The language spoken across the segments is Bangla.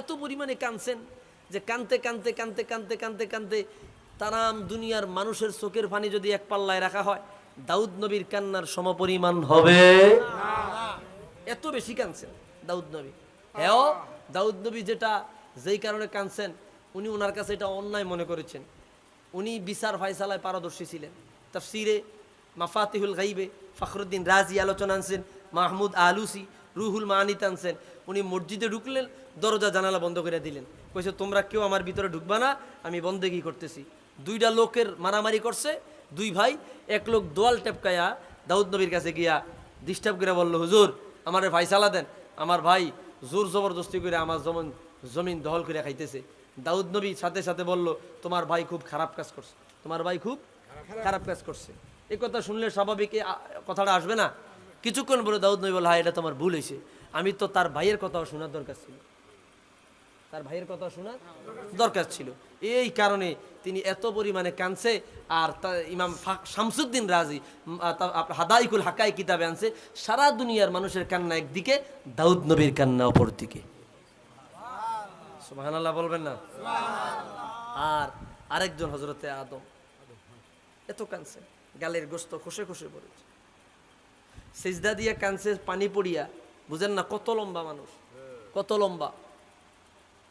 এত পরিমাণে কাঁদছেন যে কানতে কানতে কানতে কানতে কানতে কানতে তারাম দুনিয়ার মানুষের চোখের পানি যদি এক পাল্লায় রাখা হয়, দাউদ নবীর কান্নার সমপরিমাণ হবে। এত বেশি কানছেন দাউদ নবী। হ্যাঁ দাউদ নবী যেটা যেই কারণে কানছেন উনি ওনার কাছে এটা অন্যায় মনে করেছেন। উনি বিচার ফাইসালায় পারদর্শী ছিলেন। তাফসিরে মাফাতিহুল গাইবে ফখরুদ্দিন রাজি আলোচনা আনছেন, মাহমুদ আলুসি রুহুল মাহানিত আনছেন। উনি মসজিদে ঢুকলেন, দরজা জানালা বন্ধ করে দিলেন। কইছে, তোমরা কেউ আমার ভিতরে ঢুকবা না, আমি বন্দেগি করতেছি। দুইটা লোকের মারামারি করছে, দুই ভাই, এক লোক দোয়াল টেপকায়া দাউদ নবীর কাছে গিয়া ডিস্টার্ব করে বলল, হুজুর, আমার ফাইসালা দেন। আমার ভাই জোর জবরদস্তি করে আমার জমিন জমিন দখল করে খাইতেছে। দাউদ নবী সাথে সাথে বলল, তোমার ভাই খুব খারাপ কাজ করছে। তোমার ভাই খুব খারাপ কাজ করছে। এই কথা শুনলে স্বাভাবিক কথাটা আসবে না। কিছুক্ষণ বলে দাউদ নবী বল হ্যাঁ এটা তোমার ভুল হয়েছে আমি তো তার ভাইয়ের কথাও শোনার দরকার ছিল। তার ভাইয়ের কথা শোনার দরকার ছিল। এই কারণে তিনি এত পরিমাণে কানছে আর ইমাম শামসুদ্দিন রাজি হাদাইকুল হাকাই কিতাবে আনছে, সারা দুনিয়ার মানুষের কান্না একদিকে, দাউদ নবীর কান্না অপর দিকে সুবহানাল্লাহ বলবেন না? আর আরেকজন হজরতে আদম। এত কানছে, গালের গোস্ত খসে খসে পড়েছে। সেজদা দিয়া কানছে, পানি পড়িয়া, বুঝেন না কত লম্বা মানুষ, কত লম্বা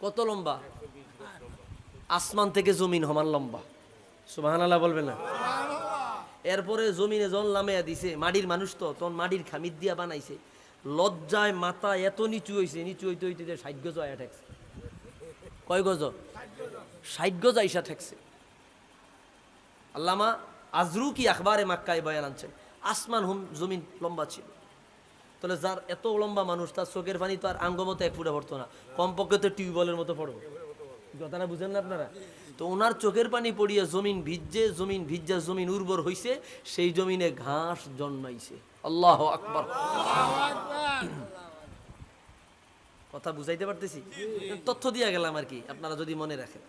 কত লম্বা? আসমান থেকে জমিন সমান লম্বা। সুবহানাল্লাহ বলবেন না? এরপরে জমিনে জল নামিয়া দিছে মাটির মানুষ তো, তখন মাটির খামির দিয়া বানাইছে। লজ্জায় মাথা এত নিচু হইছে, নিচু হইতে হইতে ষাট গজ আয়া ঠেকছে। কয় গজ? ষাট গজ আইসা ঠেকছে আল্লামা আজরু কি আখবারে মাক্কায় বয়ান আনছেন আসমান হুম জমিন লম্বা ছিল। তাহলে যার এত লম্বা মানুষ, তার চোখের পানি তো আর আঙ্গ মতো এক ফুটে পড়তো না। কমপক্ষে তো টিউবওয়েলের মতো পড়ব। কথাটা বুঝেন না আপনারা? তো ওনার চোখের পানি পড়িয়ে জমিন ভিজে জমিন ভিজা জমিন উর্বর হইছে, সেই জমিনে ঘাস জন্মাইছে। আল্লাহ আকবার। কথা বুঝাইতে পারতেছি? তথ্য দিয়া গেলাম আর কি আপনারা যদি মনে রাখেন।